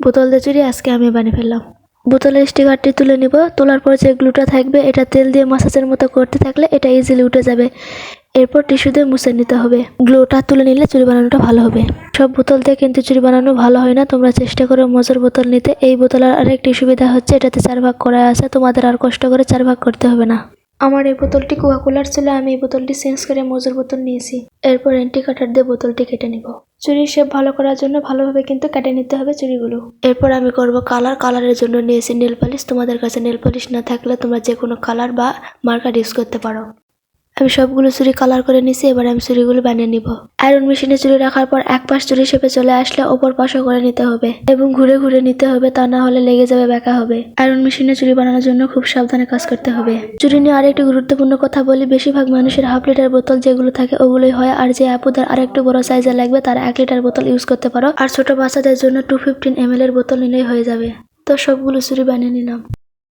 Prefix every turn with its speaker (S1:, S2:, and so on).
S1: বোতল দিয়ে চুরি, আজকে আমি বানিয়ে ফেললাম। বোতলের স্টিকারটি তুলে নিব। তোলার পর যে গ্লুটা থাকবে, এটা তেল দিয়ে মাসাজের মতো করতে থাকলে এটা ইজিলি উঠে যাবে। এরপর টিস্যু দিয়ে মুছে নিতে হবে। গ্লুটা তুলে নিলে চুরি বানানোটা ভালো হবে। সব বোতল দিয়ে কিন্তু চুরি বানানো ভালো হয় না। তোমরা চেষ্টা করো মজার বোতল নিতে। এই বোতলের আরেকটি সুবিধা হচ্ছে, এটাতে চার ভাগ করা আছে। তোমাদের আর কষ্ট করে চার ভাগ করতে হবে না। আমার এই বোতলটি কোয়াকুলার কোলার ছিল, আমি এই বোতলটি চেঞ্জ করে মজুর বোতল নিয়েছি। এরপর এন্টি কাটার দিয়ে বোতলটি কেটে নিব। চুরির শেপ ভালো করার জন্য ভালোভাবে কিন্তু কেটে নিতে হবে চুরিগুলো। এরপর আমি করব কালার কালারের জন্য নিয়েছি নেল পালিশ তোমাদের কাছে নেল পালিশ না থাকলে তোমরা যে কোনো কালার বা মার্কার ইউজ করতে পারো। আমি সবগুলো চুড়ি কালার করে নিছি, এবার আমি চুড়িগুলো বানিয়ে নিব। আয়রন মেশিনে চুড়ি রাখার পর এক পাশ চুড়ি শেপে চলে আসলে ওপর পাশও করে নিতে হবে এবং ঘুরে ঘুরে নিতে হবে, তা না হলে লেগে যাবে, বেঁকা হবে। আয়রন মেশিনে চুড়ি বানানোর জন্য খুব সাবধানে কাজ করতে হবে। চুড়ি নিয়ে আরেকটি গুরুত্বপূর্ণ কথা বলি বেশিরভাগ মানুষের হাফ লিটার বোতল যেগুলো থাকে ওগুলোই হয়, আর যে আপুদের আরেকটু বড় সাইজের লাগবে, তারা এক লিটার বোতল ইউজ করতে পারো, আর ছোট বাচ্চাদের জন্য টু ফিফটিন এম এর বোতল নিলেই হয়ে যাবে। তো সবগুলো চুড়ি বানিয়ে নিলাম।